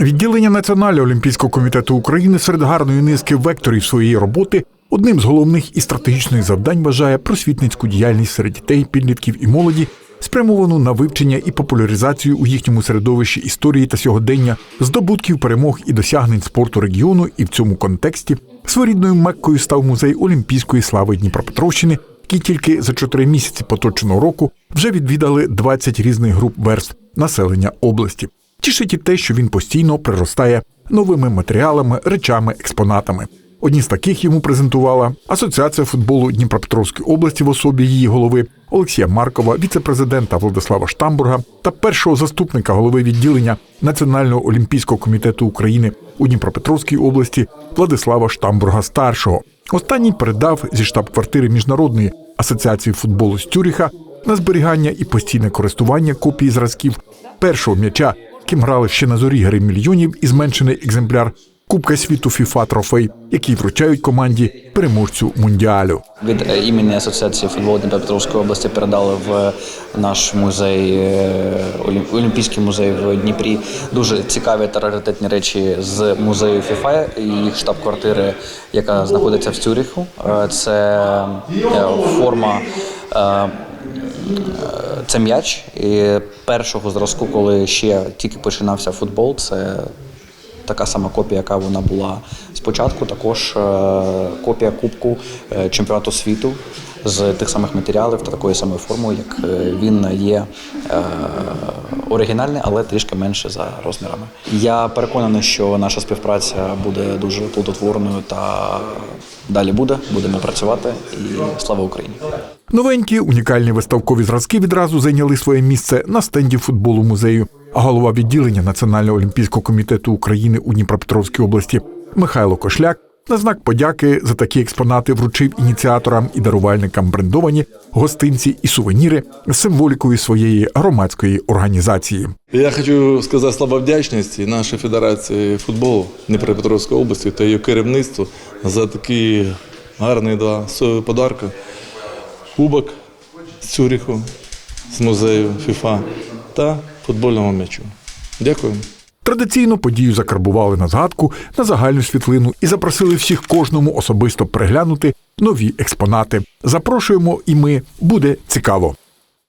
Відділення Національного олімпійського комітету України серед гарної низки векторів своєї роботи одним з головних і стратегічних завдань вважає просвітницьку діяльність серед дітей, підлітків і молоді, спрямовану на вивчення і популяризацію у їхньому середовищі історії та сьогодення, здобутків перемог і досягнень спорту регіону. І в цьому контексті своєрідною меккою став музей Олімпійської слави Дніпропетровщини, який тільки за чотири місяці поточного року вже відвідали 20 різних груп верств населення області. Тішить і те, що він постійно приростає новими матеріалами, речами, експонатами. Одні з таких йому презентувала Асоціація футболу Дніпропетровської області в особі її голови Олексія Маркова, віце-президента Владислава Штамбурга та першого заступника голови відділення Національного олімпійського комітету України у Дніпропетровській області Владислава Штамбурга старшого. Останній передав зі штаб-квартири міжнародної асоціації футболу з Тюріха на зберігання і постійне користування копії зразків першого м'яча, яким грали ще на зорі гри мільйонів і зменшений екземпляр Кубка світу FIFA трофей, який вручають команді переможцю мундіалю. Від е, імені Асоціації футболу Дніпропетровської області передали в наш музей, е, Олімпійський музей в Дніпрі. Дуже цікаві та раритетні речі з музею ФІФА і їх штаб-квартири, яка знаходиться в Цюріху. Е, Це е, форма. Це м'яч і першого зразку, коли ще тільки починався футбол, це така сама копія, яка вона була спочатку. Також е, копія кубку е, чемпіонату світу з тих самих матеріалів та такої самої форми, як е, він є оригінальний, але трішки менше за розмірами. Я переконаний, що наша співпраця буде дуже плодотворною та далі буде. Будемо працювати і слава Україні! Новенькі унікальні виставкові зразки відразу зайняли своє місце на стенді футболу музею. А голова відділення Національного олімпійського комітету України у Дніпропетровській області Михайло Кошляк на знак подяки за такі експонати вручив ініціаторам і дарувальникам брендовані гостинці і сувеніри символікою своєї громадської організації. Я хочу сказати слова вдячності нашій Федерації футболу Дніпропетровської області та її керівництву за такі гарні два подарки. Кубок з Цюріху, з музею ФІФА та футбольного м'ячу. Дякую. Традиційно подію закарбували на згадку на загальну світлину і запросили всіх кожному особисто переглянути нові експонати. Запрошуємо, і ми буде цікаво.